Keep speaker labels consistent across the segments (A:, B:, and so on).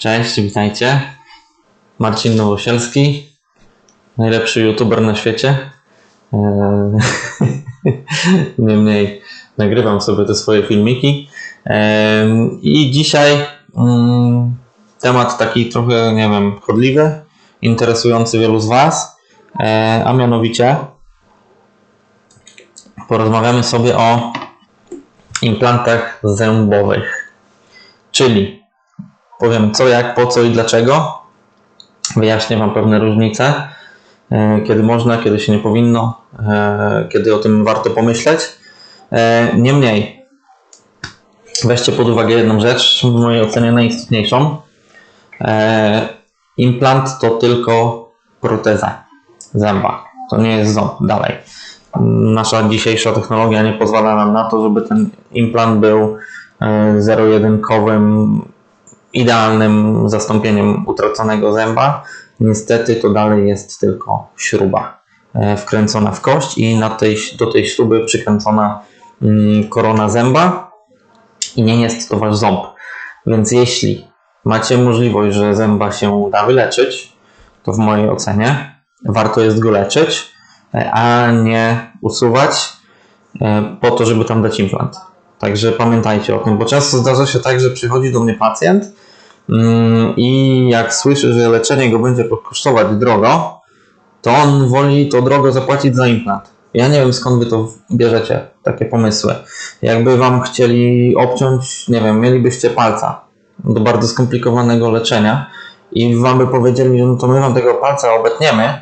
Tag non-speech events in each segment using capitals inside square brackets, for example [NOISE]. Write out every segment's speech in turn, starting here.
A: Cześć, witajcie. Marcin Nowosielski, najlepszy youtuber na świecie. Eee, [LAUGHS] Niemniej nagrywam sobie te swoje filmiki. Eee, I dzisiaj mm, temat taki trochę, nie wiem, chodliwy, interesujący wielu z Was, eee, a mianowicie porozmawiamy sobie o implantach zębowych. Czyli powiem co, jak, po co i dlaczego. Wyjaśnię Wam pewne różnice, e, kiedy można, kiedy się nie powinno, e, kiedy o tym warto pomyśleć. E, Niemniej, weźcie pod uwagę jedną rzecz, w mojej ocenie najistotniejszą. Implant to tylko proteza zęba. To nie jest ząb dalej. Nasza dzisiejsza technologia nie pozwala nam na to, żeby ten implant był zero-jedynkowym, idealnym zastąpieniem utraconego zęba. Niestety to dalej jest tylko śruba e, wkręcona w kość i na tej, do tej śruby przykręcona mm, korona zęba i nie jest to wasz ząb. Więc jeśli macie możliwość, że zęba się da wyleczyć, to w mojej ocenie warto jest go leczyć, e, a nie usuwać e, po to, żeby tam dać implant. Także pamiętajcie o tym, bo często zdarza się tak, że przychodzi do mnie pacjent i jak słyszy, że leczenie go będzie kosztować drogo, to on woli to drogo zapłacić za implant. Ja nie wiem skąd wy to bierzecie, takie pomysły. Jakby wam chcieli obciąć, nie wiem, mielibyście palca do bardzo skomplikowanego leczenia i wam by powiedzieli, że no to my wam tego palca obetniemy,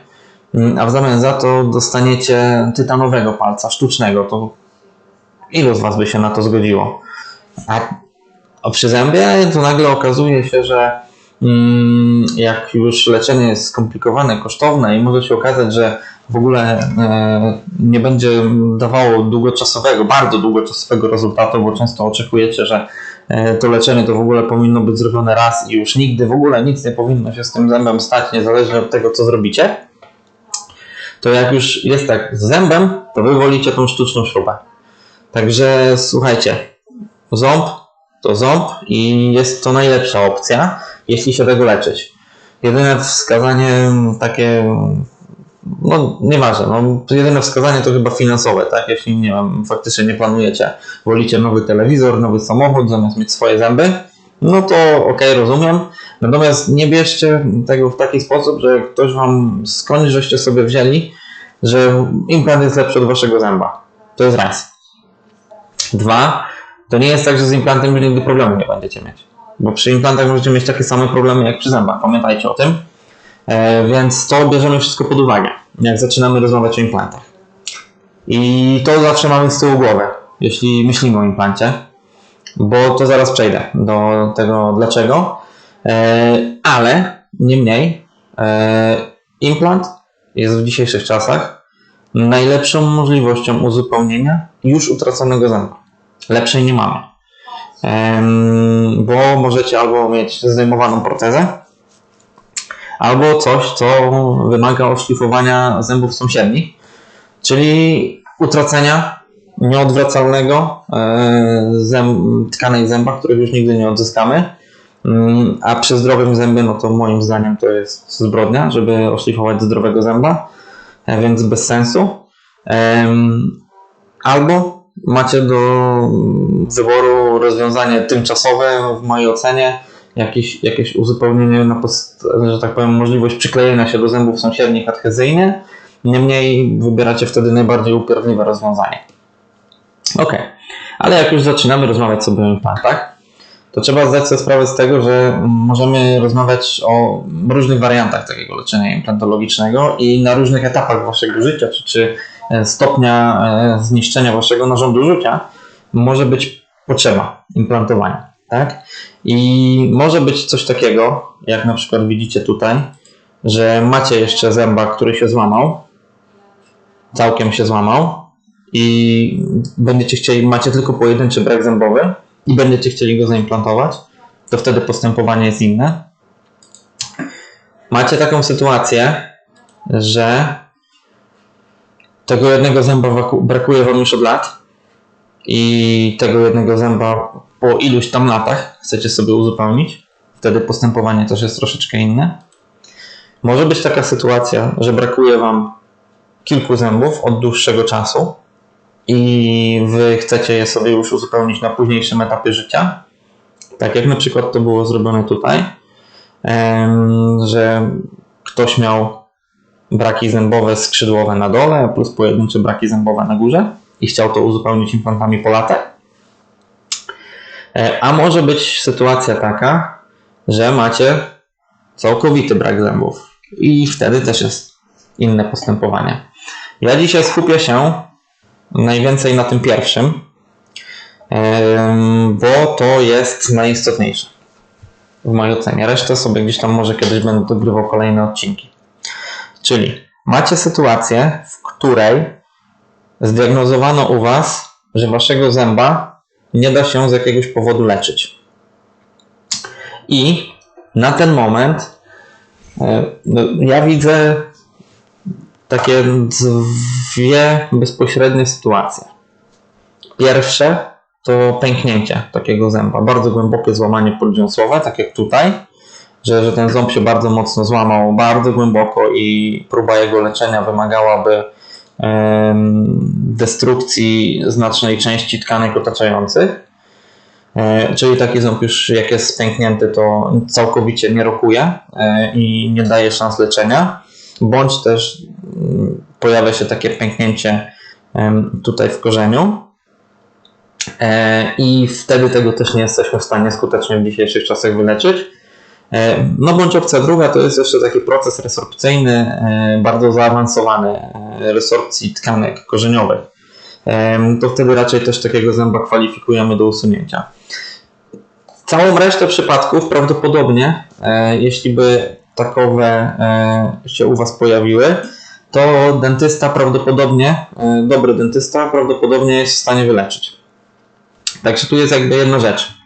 A: mm, a w zamian za to dostaniecie tytanowego palca, sztucznego, to ilu z was by się na to zgodziło? A, a przy zębie to nagle okazuje się, że mm, jak już leczenie jest skomplikowane, kosztowne i może się okazać, że w ogóle e, nie będzie dawało długoczasowego, bardzo długoczasowego rezultatu, bo często oczekujecie, że e, to leczenie to w ogóle powinno być zrobione raz i już nigdy w ogóle nic nie powinno się z tym zębem stać, niezależnie od tego, co zrobicie. To jak już jest tak z zębem, to wy wolicie tą sztuczną śrubę. Także słuchajcie, ząb to ząb i jest to najlepsza opcja, jeśli się tego leczyć. Jedyne wskazanie takie, no nieważne, no, jedyne wskazanie to chyba finansowe, tak? Jeśli nie wiem, faktycznie nie planujecie, wolicie nowy telewizor, nowy samochód zamiast mieć swoje zęby, no to ok, rozumiem. Natomiast nie bierzcie tego w taki sposób, że ktoś wam skądś żeście sobie wzięli, że implant jest lepszy od waszego zęba. To jest raz. Dwa, to nie jest tak, że z implantem nigdy problemu nie będziecie mieć. Bo przy implantach możecie mieć takie same problemy jak przy zębach. Pamiętajcie o tym. E, więc to bierzemy wszystko pod uwagę, jak zaczynamy rozmawiać o implantach. I to zawsze mamy z tyłu głowy, jeśli myślimy o implancie, bo to zaraz przejdę do tego dlaczego. E, ale niemniej, e, implant jest w dzisiejszych czasach najlepszą możliwością uzupełnienia już utraconego zęba. Lepszej nie mamy. Bo możecie albo mieć zdejmowaną protezę, albo coś, co wymaga oszlifowania zębów sąsiednich, czyli utracenia nieodwracalnego e, zęb, tkanek zęba, których już nigdy nie odzyskamy. Mm, A przy zdrowym zębie, no to moim zdaniem to jest zbrodnia, żeby oszlifować zdrowego zęba, e, więc bez sensu. Albo macie do wyboru rozwiązanie tymczasowe, w mojej ocenie, jakieś, jakieś uzupełnienie na post, że tak powiem, możliwość przyklejenia się do zębów sąsiednich adhezyjnie. Niemniej wybieracie wtedy najbardziej upierdliwe rozwiązanie. Ok, ale jak już zaczynamy rozmawiać sobie o implantach, to trzeba zdać sobie sprawę z tego, że możemy rozmawiać o różnych wariantach takiego leczenia implantologicznego i na różnych etapach waszego życia, czy, czy stopnia e, zniszczenia waszego narządu życia może być potrzeba implantowania. Tak? I może być coś takiego, jak na przykład widzicie tutaj, że macie jeszcze zęba, który się złamał, całkiem się złamał i będziecie chcieli, macie tylko pojedynczy brak zębowy i będziecie chcieli go zaimplantować, to wtedy postępowanie jest inne. Macie taką sytuację, że tego jednego zęba brakuje wam już od lat i tego jednego zęba po iluś tam latach chcecie sobie uzupełnić Wtedy postępowanie też jest troszeczkę inne. Może być taka sytuacja, że brakuje Wam kilku zębów od dłuższego czasu i Wy chcecie je sobie już uzupełnić na późniejszym etapie życia. Tak jak na przykład to było zrobione tutaj, że ktoś miał braki zębowe skrzydłowe na dole, plus pojedyncze braki zębowe na górze i chciał to uzupełnić implantami po. E, A może być sytuacja taka, że macie całkowity brak zębów i wtedy też jest inne postępowanie. Ja dzisiaj skupię się najwięcej na tym pierwszym, bo to jest najistotniejsze w mojej ocenie. Resztę sobie gdzieś tam może kiedyś będę dogrywał kolejne odcinki. Czyli macie sytuację, w której zdiagnozowano u Was, że Waszego zęba nie da się z jakiegoś powodu leczyć. I na ten moment e, no, ja widzę takie dwie bezpośrednie sytuacje. Pierwsze to pęknięcie takiego zęba, bardzo głębokie złamanie poddziąsłowe, tak jak tutaj, że, że ten ząb się bardzo mocno złamał, bardzo głęboko i próba jego leczenia wymagałaby destrukcji znacznej części tkanek otaczających. E, Czyli taki ząb już jak jest pęknięty, to całkowicie nie rokuje e, i nie daje szans leczenia, bądź też mm, pojawia się takie pęknięcie tutaj w korzeniu. E, I wtedy tego też nie jesteśmy w stanie skutecznie w dzisiejszych czasach wyleczyć. E, No bądź opcja druga to jest jeszcze taki proces resorpcyjny, e, bardzo zaawansowany e, resorpcji tkanek korzeniowych. To wtedy raczej też takiego zęba kwalifikujemy do usunięcia. Całą resztę przypadków prawdopodobnie, jeśli by takowe się u Was pojawiły, to dentysta prawdopodobnie, dobry dentysta prawdopodobnie jest w stanie wyleczyć. Także tu jest jakby jedna rzecz.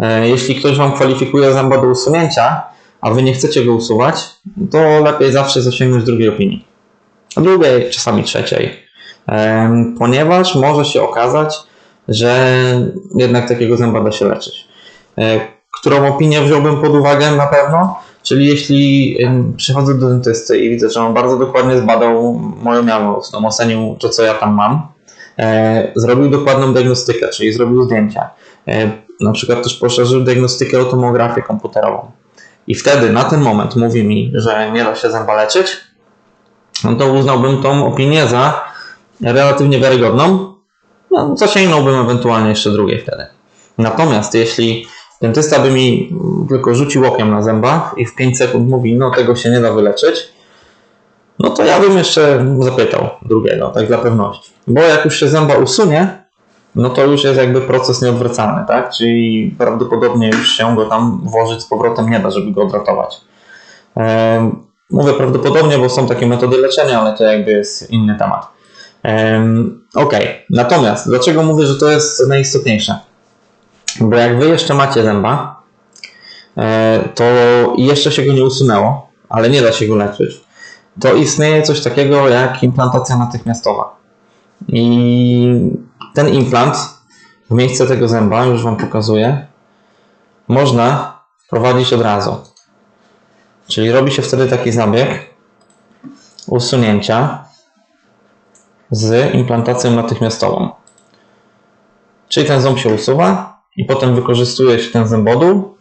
A: E, Jeśli ktoś Wam kwalifikuje zęba do usunięcia, a Wy nie chcecie go usuwać, to lepiej zawsze zasięgnąć drugiej opinii. Drugiej, czasami trzeciej. Em, Ponieważ może się okazać, że jednak takiego zęba da się leczyć. E, Którą opinię wziąłbym pod uwagę na pewno? Czyli jeśli przychodzę do dentysty i widzę, że on bardzo dokładnie zbadał moją miałą, no, ocenił to, co ja tam mam, e, zrobił dokładną diagnostykę, czyli zrobił zdjęcia, e, na przykład też poszerzył diagnostykę o tomografię komputerową. I wtedy na ten moment mówi mi, że nie da się zęba leczyć, no to uznałbym tą opinię za relatywnie wiarygodną, no, zasięgnąłbym ewentualnie jeszcze drugiej wtedy. Natomiast jeśli dentysta by mi tylko rzucił okiem na zęba i w 5 sekund mówi, no tego się nie da wyleczyć, no to ja bym jeszcze zapytał drugiego, tak dla pewności. Bo jak już się zęba usunie, no to już jest jakby proces nieodwracalny, tak? Czyli prawdopodobnie już się go tam włożyć z powrotem nie da, żeby go odratować. Mówię prawdopodobnie, bo są takie metody leczenia, ale to jakby jest inny temat. Em, Ok, natomiast dlaczego mówię, że to jest najistotniejsze? Bo jak wy jeszcze macie zęba, e, to jeszcze się go nie usunęło, ale nie da się go leczyć, to istnieje coś takiego jak implantacja natychmiastowa. I ten implant w miejsce tego zęba, już Wam pokazuję, można wprowadzić od razu. Czyli robi się wtedy taki zabieg usunięcia z implantacją natychmiastową. Czyli ten ząb się usuwa i potem wykorzystuje się ten zębodół,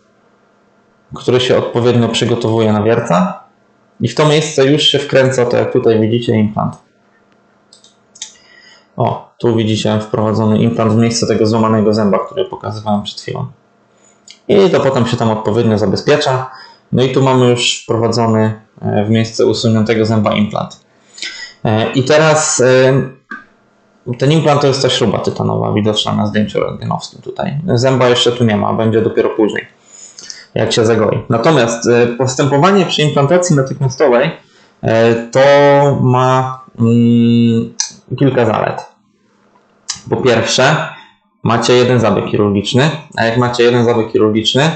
A: który się odpowiednio przygotowuje na wierca i w to miejsce już się wkręca, to jak tutaj widzicie, implant. O, tu widzicie wprowadzony implant w miejsce tego złamanego zęba, który pokazywałem przed chwilą. I to potem się tam odpowiednio zabezpiecza. No i tu mamy już wprowadzony e, w miejsce usuniętego zęba implant. E, I teraz e, ten implant to jest ta śruba tytanowa, widoczna na zdjęciu rentgenowskim tutaj. Zęba jeszcze tu nie ma, będzie dopiero później, jak się zagoi. Natomiast postępowanie przy implantacji natychmiastowej to ma mm, kilka zalet. Po pierwsze, macie jeden zabieg chirurgiczny, a jak macie jeden zabieg chirurgiczny,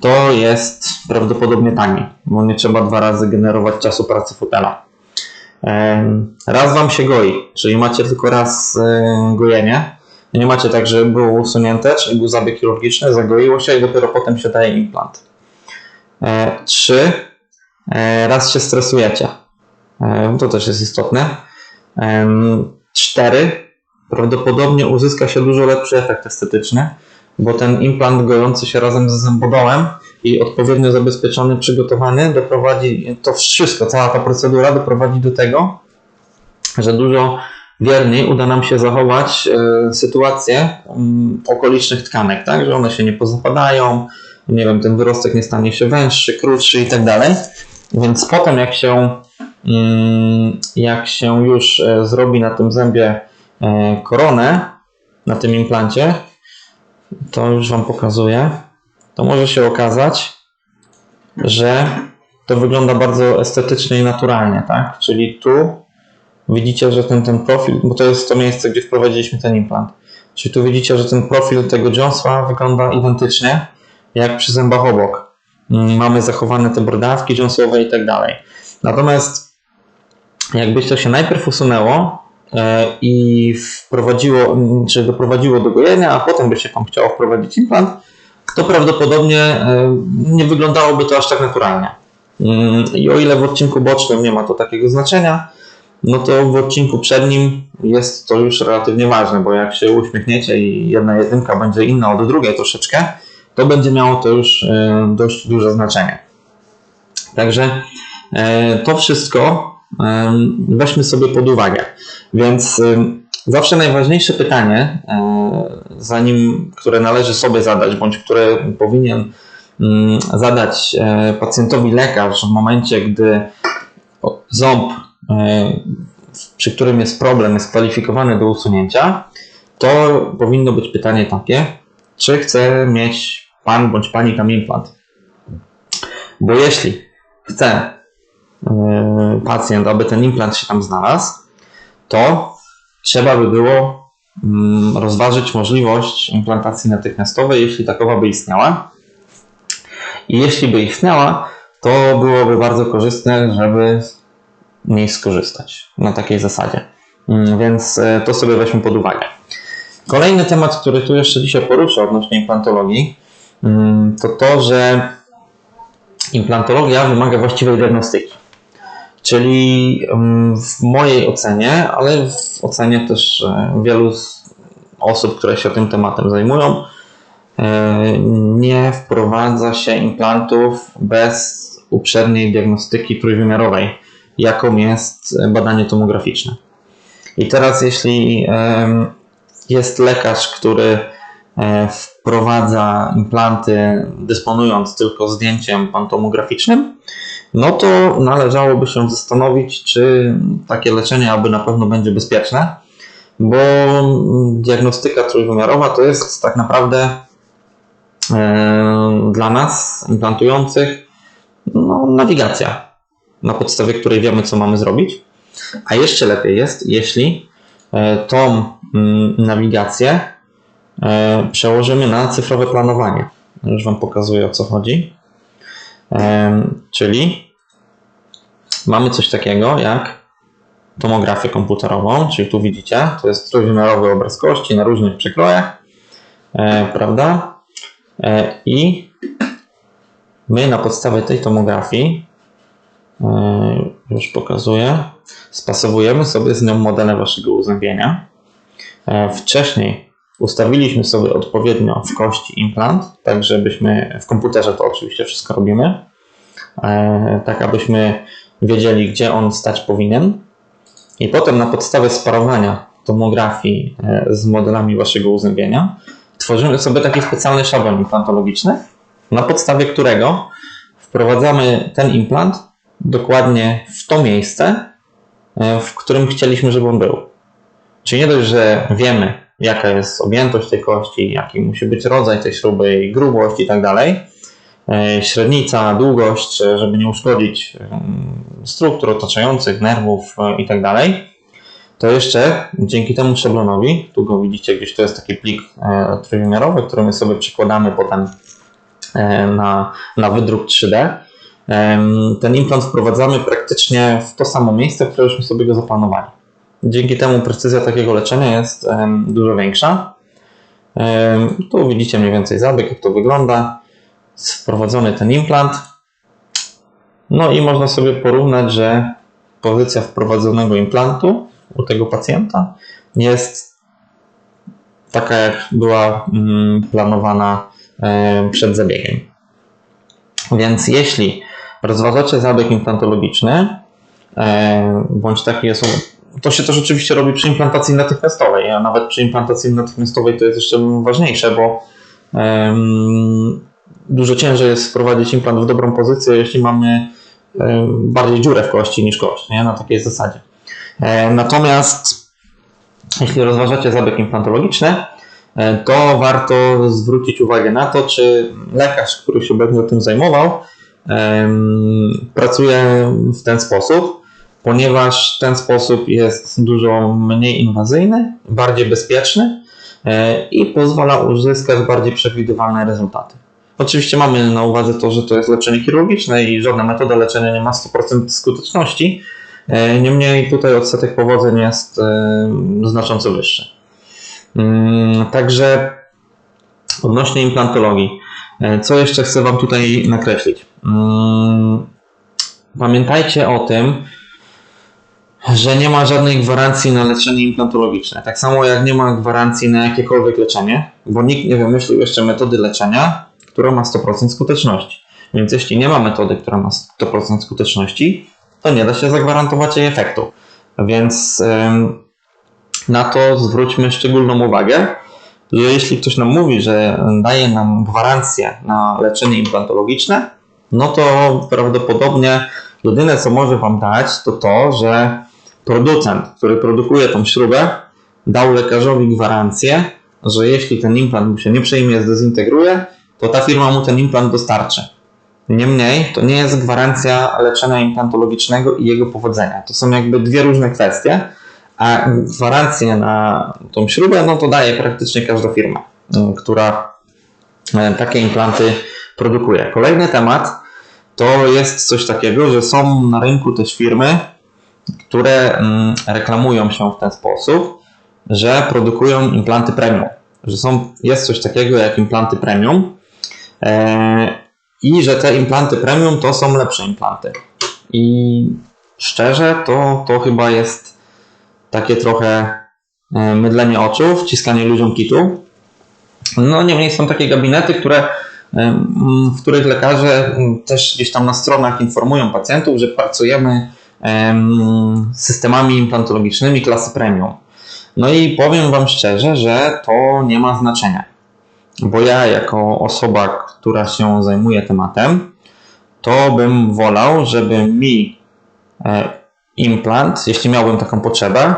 A: to jest prawdopodobnie taniej, bo nie trzeba dwa razy generować czasu pracy fotela. Raz Wam się goi, czyli macie tylko raz gojenie. Nie macie tak, że było usunięte, czyli był zabieg chirurgiczny, zagoiło się i dopiero potem się daje implant. E, Trzy, e, raz się stresujecie. E, To też jest istotne. Em, Cztery, prawdopodobnie uzyska się dużo lepszy efekt estetyczny, bo ten implant gojący się razem z zębodołem i odpowiednio zabezpieczony, przygotowany doprowadzi, to wszystko, cała ta procedura doprowadzi do tego, że dużo wierniej uda nam się zachować e, sytuację okolicznych tkanek, tak, że one się nie pozapadają, nie wiem, ten wyrostek nie stanie się węższy, krótszy i tak dalej. Więc potem jak się, jak się już e, zrobi na tym zębie e, koronę, na tym implancie, to już Wam pokazuję, to może się okazać, że to wygląda bardzo estetycznie i naturalnie, tak? Czyli tu widzicie, że ten, ten profil, bo to jest to miejsce, gdzie wprowadziliśmy ten implant. Czyli tu widzicie, że ten profil tego dziąsła wygląda identycznie jak przy zębach obok. Mm, Mamy zachowane te brodawki dziąsłowe i tak dalej. Natomiast jakbyś to się najpierw usunęło e, i wprowadziło, czy doprowadziło do gojenia, a potem by się tam chciało wprowadzić implant, to prawdopodobnie e, nie wyglądałoby to aż tak naturalnie. Mm, I o ile w odcinku bocznym nie ma to takiego znaczenia, no to w odcinku przednim jest to już relatywnie ważne, bo jak się uśmiechniecie i jedna jedynka będzie inna od drugiej troszeczkę, to będzie miało to już e, dość duże znaczenie. Także to wszystko weźmy sobie pod uwagę. Więc zawsze najważniejsze pytanie, e, zanim, które należy sobie zadać, bądź które powinien mm, zadać e, pacjentowi lekarz w momencie, gdy ząb, e, przy którym jest problem, jest kwalifikowany do usunięcia, to powinno być pytanie takie, czy chce mieć pan bądź pani tam implant. Bo jeśli chce pacjent, aby ten implant się tam znalazł, to trzeba by było mm, rozważyć możliwość implantacji natychmiastowej, jeśli takowa by istniała. I jeśli by istniała, to byłoby bardzo korzystne, żeby niej skorzystać na takiej zasadzie. Mm, Więc e, to sobie weźmy pod uwagę. Kolejny temat, który tu jeszcze dzisiaj poruszę odnośnie implantologii, mm, to to, że implantologia wymaga właściwej diagnostyki. Czyli mm, w mojej ocenie, ale w ocenie też e, wielu osób, które się tym tematem zajmują, e, nie wprowadza się implantów bez uprzedniej diagnostyki trójwymiarowej, jaką jest badanie tomograficzne. I teraz, jeśli jest lekarz, który e, wprowadza implanty dysponując tylko zdjęciem pantomograficznym, no to należałoby się zastanowić, czy takie leczenie aby na pewno będzie bezpieczne, bo diagnostyka trójwymiarowa to jest tak naprawdę e, dla nas, implantujących, no, nawigacja, na podstawie której wiemy, co mamy zrobić. A jeszcze lepiej jest, jeśli e, tą mm, nawigację e, przełożymy na cyfrowe planowanie. Już Wam pokazuję o co chodzi. Czyli mamy coś takiego jak tomografię komputerową, czyli tu widzicie, to jest trójwymiarowy obraz kości na różnych przekrojach, e, prawda? E, I my na podstawie tej tomografii, e, już pokazuję, spasowujemy sobie z nią modele waszego uzębienia. E, Wcześniej ustawiliśmy sobie odpowiednio w kości implant, tak żebyśmy w komputerze to oczywiście wszystko robimy, e, tak abyśmy wiedzieli, gdzie on stać powinien. I potem na podstawie sparowania tomografii e, z modelami waszego uzębienia tworzymy sobie taki specjalny szablon implantologiczny, na podstawie którego wprowadzamy ten implant dokładnie w to miejsce, e, w którym chcieliśmy, żeby on był. Czyli nie dość, że wiemy, jaka jest objętość tej kości, jaki musi być rodzaj tej śruby, jej grubość i tak dalej, średnica, długość, e, żeby nie uszkodzić em, struktur otaczających, nerwów e, i tak to jeszcze dzięki temu szablonowi, tu go widzicie gdzieś, to jest taki plik e, trójwymiarowy, który my sobie przykładamy potem e, na, na wydruk 3D. Em, Ten implant wprowadzamy praktycznie w to samo miejsce, w któreśmy sobie go zaplanowali. Dzięki temu precyzja takiego leczenia jest dużo większa. Tu widzicie mniej więcej zabieg, jak to wygląda. Wprowadzony ten implant. No i można sobie porównać, że pozycja wprowadzonego implantu u tego pacjenta jest taka, jak była mm, planowana e, przed zabiegiem. Więc jeśli rozważacie zabieg implantologiczny, e, bądź taki jest, to się też oczywiście robi przy implantacji natychmiastowej, a nawet przy implantacji natychmiastowej to jest jeszcze ważniejsze, bo dużo ciężej jest wprowadzić implant w dobrą pozycję, jeśli mamy em, bardziej dziurę w kości niż kość, nie? na takiej zasadzie. E, Natomiast jeśli rozważacie zabieg implantologiczny, e, to warto zwrócić uwagę na to, czy lekarz, który się będzie tym zajmował, pracuje w ten sposób, ponieważ ten sposób jest dużo mniej inwazyjny, bardziej bezpieczny e, i pozwala uzyskać bardziej przewidywalne rezultaty. Oczywiście mamy na uwadze to, że to jest leczenie chirurgiczne i żadna metoda leczenia nie ma 100% skuteczności, e, niemniej tutaj odsetek powodzeń jest e, znacząco wyższy. Mm, Także odnośnie implantologii, e, co jeszcze chcę Wam tutaj nakreślić? Mm, Pamiętajcie o tym, że nie ma żadnej gwarancji na leczenie implantologiczne. Tak samo jak nie ma gwarancji na jakiekolwiek leczenie, bo nikt nie wymyślił jeszcze metody leczenia, która ma 100% skuteczności. Więc jeśli nie ma metody, która ma 100% skuteczności, to nie da się zagwarantować jej efektu. Więc na to zwróćmy szczególną uwagę, że jeśli ktoś nam mówi, że daje nam gwarancję na leczenie implantologiczne, no to prawdopodobnie jedyne co może Wam dać, to to, że producent, który produkuje tą śrubę, dał lekarzowi gwarancję, że jeśli ten implant mu się nie przejmie, zdezintegruje, to ta firma mu ten implant dostarczy. Niemniej, to nie jest gwarancja leczenia implantologicznego i jego powodzenia. To są jakby dwie różne kwestie, a gwarancję na tą śrubę, no to daje praktycznie każda firma, y, która y, takie implanty produkuje. Kolejny temat to jest coś takiego, że są na rynku też firmy, które mm, reklamują się w ten sposób, że produkują implanty premium. Że są, jest coś takiego jak implanty premium e, i że te implanty premium to są lepsze implanty. I szczerze, to, to chyba jest takie trochę e, mydlenie oczu, wciskanie ludziom kitu. No niemniej są takie gabinety, które em, w których lekarze też gdzieś tam na stronach informują pacjentów, że pracujemy em, systemami implantologicznymi klasy premium. No i powiem Wam szczerze, że to nie ma znaczenia, bo ja jako osoba, która się zajmuje tematem, to bym wolał, żeby mi e, implant, jeśli miałbym taką potrzebę,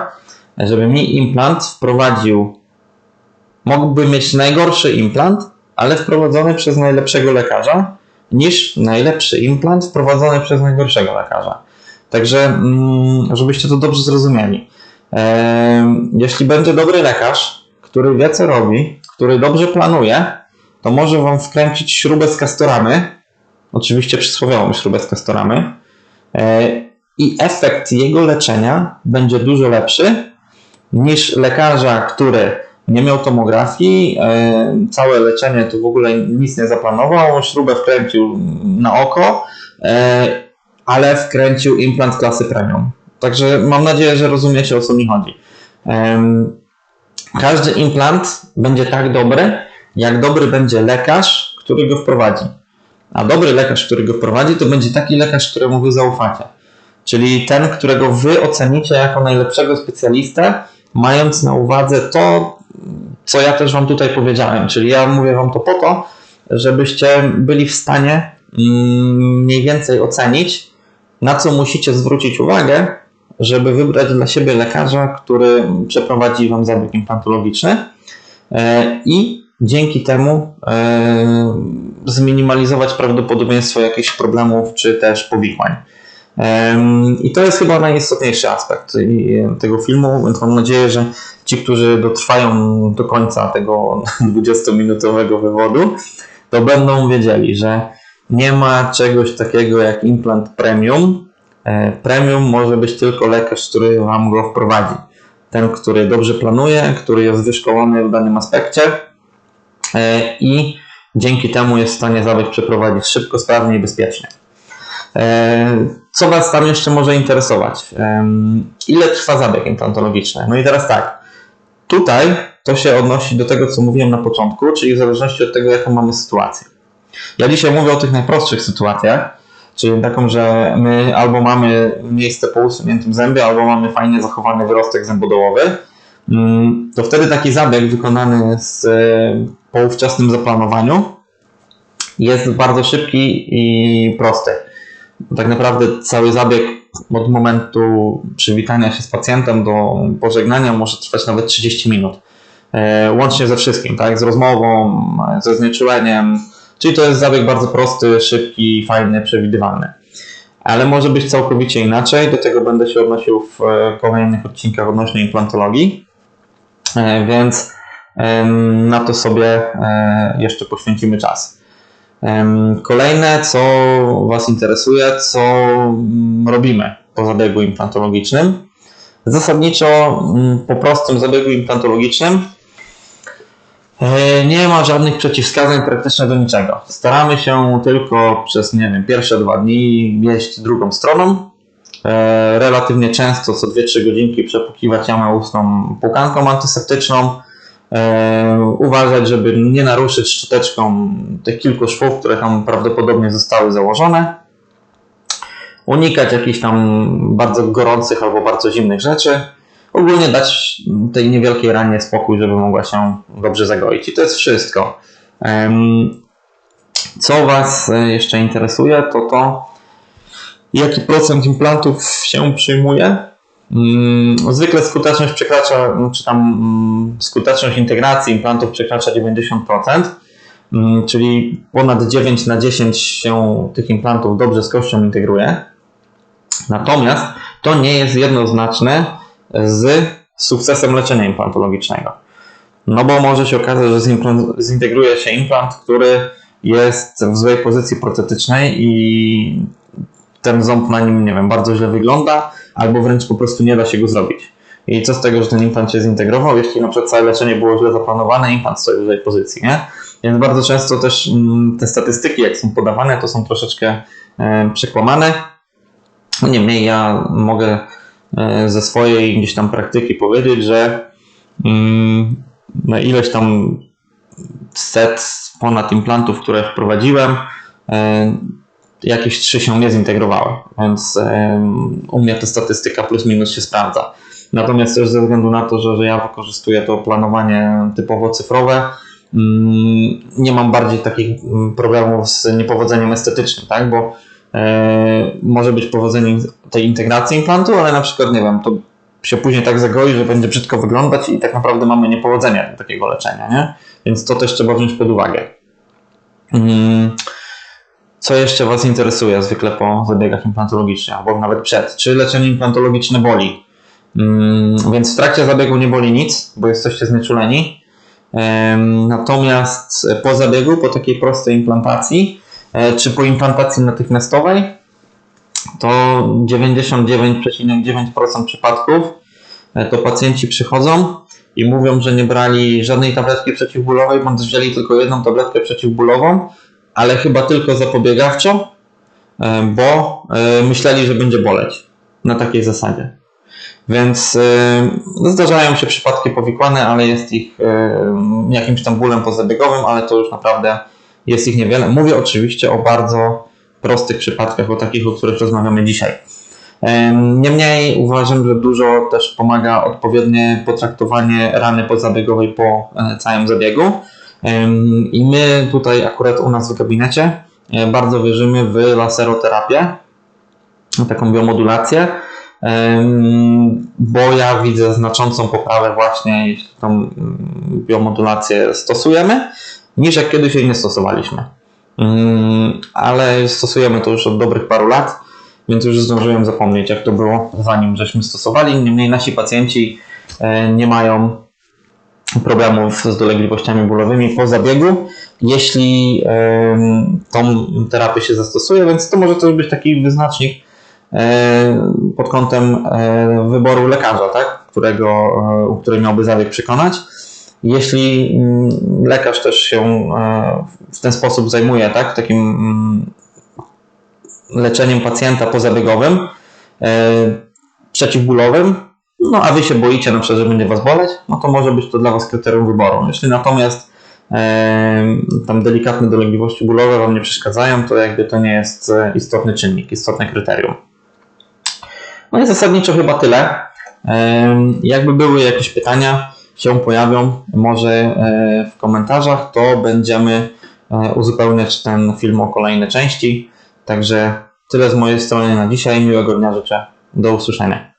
A: żeby mi implant wprowadził, mógłby mieć najgorszy implant, ale wprowadzony przez najlepszego lekarza, niż najlepszy implant wprowadzony przez najgorszego lekarza. Także, mm, żebyście to dobrze zrozumieli. Em, Jeśli będzie dobry lekarz, który wie co robi, który dobrze planuje, to może Wam wkręcić śrubę z kastoramy, oczywiście przysłowiową śrubę z kastoramy, e, i efekt jego leczenia będzie dużo lepszy niż lekarza, który nie miał tomografii, e, całe leczenie to w ogóle nic nie zaplanował, śrubę wkręcił na oko, e, ale wkręcił implant klasy premium. Także mam nadzieję, że rozumiecie o co mi chodzi. Każdy implant będzie tak dobry, jak dobry będzie lekarz, który go wprowadzi. A dobry lekarz, który go wprowadzi, to będzie taki lekarz, któremu wy zaufacie. Czyli ten, którego wy ocenicie jako najlepszego specjalistę, mając na uwadze to, co ja też wam tutaj powiedziałem. Czyli ja mówię wam to po to, żebyście byli w stanie mm, mniej więcej ocenić, na co musicie zwrócić uwagę, żeby wybrać dla siebie lekarza, który przeprowadzi wam zabieg implantologiczny e, i dzięki temu e, zminimalizować prawdopodobieństwo jakichś problemów czy też powikłań. I to jest chyba najistotniejszy aspekt i- tego filmu, więc mam nadzieję, że ci, którzy dotrwają do końca tego [LAUGHS] 20-minutowego wywodu, to będą wiedzieli, że nie ma czegoś takiego jak implant premium. E, Premium może być tylko lekarz, który Wam go wprowadzi. Ten, który dobrze planuje, który jest wyszkolony w danym aspekcie e, i dzięki temu jest w stanie zabieg przeprowadzić szybko, sprawnie i bezpiecznie. E, Co Was tam jeszcze może interesować? Ile trwa zabieg implantologiczny? No i teraz tak, tutaj to się odnosi do tego, co mówiłem na początku, czyli w zależności od tego, jaką mamy sytuację. Ja dzisiaj mówię o tych najprostszych sytuacjach, czyli taką, że my albo mamy miejsce po usuniętym zębie, albo mamy fajnie zachowany wyrostek zębodołowy. Mm, To wtedy taki zabieg wykonany z, e, po ówczesnym zaplanowaniu jest bardzo szybki i prosty. Tak naprawdę cały zabieg od momentu przywitania się z pacjentem do pożegnania może trwać nawet 30 minut. E, Łącznie ze wszystkim, tak? Z rozmową, ze znieczuleniem. Czyli to jest zabieg bardzo prosty, szybki, fajny, przewidywalny. Ale może być całkowicie inaczej. Do tego będę się odnosił w e, kolejnych odcinkach odnośnie implantologii. E, Więc na to sobie e, jeszcze poświęcimy czas. Kolejne, co Was interesuje, co mm, robimy po zabiegu implantologicznym. Zasadniczo mm, po prostym zabiegu implantologicznym nie ma żadnych przeciwwskazań praktycznie do niczego. Staramy się tylko przez, nie wiem, pierwsze dwa dni jeść drugą stroną. E, Relatywnie często, co 2-3 godzinki przepukiwać jamę ustną płukanką antyseptyczną. E, uważać, żeby nie naruszyć szczoteczką tych kilku szwów, które tam prawdopodobnie zostały założone. Unikać jakichś tam bardzo gorących albo bardzo zimnych rzeczy. Ogólnie dać tej niewielkiej ranie spokój, żeby mogła się dobrze zagoić. I to jest wszystko. Co Was e, jeszcze interesuje, to to, jaki procent implantów się przyjmuje. Mm, Zwykle skuteczność przekracza, czy tam mm, skuteczność integracji implantów przekracza 90%, mm, czyli ponad 9 na 10 się tych implantów dobrze z kością integruje. Natomiast to nie jest jednoznaczne z sukcesem leczenia implantologicznego. No bo może się okazać, że zintegruje się implant, który jest w złej pozycji protetycznej i ten ząb na nim, nie wiem, bardzo źle wygląda, albo wręcz po prostu nie da się go zrobić. I co z tego, że ten implant się zintegrował, jeśli na przykład całe leczenie było źle zaplanowane, implant stoi w złej pozycji, nie? Więc bardzo często też mm, te statystyki, jak są podawane, to są troszeczkę e, przekłamane. Niemniej ja mogę ze swojej gdzieś tam praktyki powiedzieć, że mm, na ileś tam set ponad implantów, które wprowadziłem, e, jakieś trzy się nie zintegrowały, więc em, u mnie ta statystyka plus minus się sprawdza. Natomiast też ze względu na to, że, że ja wykorzystuję to planowanie typowo cyfrowe, mm, nie mam bardziej takich mm, problemów z niepowodzeniem estetycznym, tak? Bo e, może być powodzenie tej integracji implantu, ale na przykład, nie wiem, to się później tak zagoi, że będzie brzydko wyglądać i tak naprawdę mamy niepowodzenie takiego leczenia, nie? Więc to też trzeba wziąć pod uwagę. Mm. Co jeszcze Was interesuje zwykle po zabiegach implantologicznych, albo nawet przed? Czy leczenie implantologiczne boli? Mm, więc w trakcie zabiegu nie boli nic, bo jesteście znieczuleni. Natomiast po zabiegu, po takiej prostej implantacji, e, czy po implantacji natychmiastowej, to 99,9% przypadków e, to pacjenci przychodzą i mówią, że nie brali żadnej tabletki przeciwbólowej, bądź wzięli tylko jedną tabletkę przeciwbólową, ale chyba tylko zapobiegawczo, e, bo e, myśleli, że będzie boleć na takiej zasadzie. Więc zdarzają się przypadki powikłane, ale jest ich jakimś tam bólem pozabiegowym, ale to już naprawdę jest ich niewiele. Mówię oczywiście o bardzo prostych przypadkach, o takich, o których rozmawiamy dzisiaj. Em, Niemniej uważam, że dużo też pomaga odpowiednie potraktowanie rany pozabiegowej po e, całym zabiegu. I my tutaj akurat u nas w gabinecie e, bardzo wierzymy w laseroterapię, taką biomodulację, bo ja widzę znaczącą poprawę właśnie, jeśli tą mm, biomodulację stosujemy, niż jak kiedyś jej nie stosowaliśmy. Mm, Ale stosujemy to już od dobrych paru lat, więc już zdążyłem zapomnieć, jak to było zanim żeśmy stosowali. Niemniej nasi pacjenci e, nie mają problemów z dolegliwościami bólowymi po zabiegu, jeśli tą terapię się zastosuje, więc to może też być taki wyznacznik e, pod kątem e, wyboru lekarza, tak? którego, który miałby zabieg przekonać. Jeśli mm, lekarz też się e, w ten sposób zajmuje, tak? takim mm, leczeniem pacjenta pozabiegowym, e, przeciwbólowym, no a Wy się boicie na przykład, że będzie Was boleć, no to może być to dla Was kryterium wyboru. Jeśli natomiast e, tam delikatne dolegliwości bólowe Wam nie przeszkadzają, to jakby to nie jest istotny czynnik, istotne kryterium. No i zasadniczo chyba tyle. Jakby były jakieś pytania, się pojawią może e, w komentarzach, to będziemy e, uzupełniać ten film o kolejne części. Także tyle z mojej strony na dzisiaj. Miłego dnia życzę. Do usłyszenia.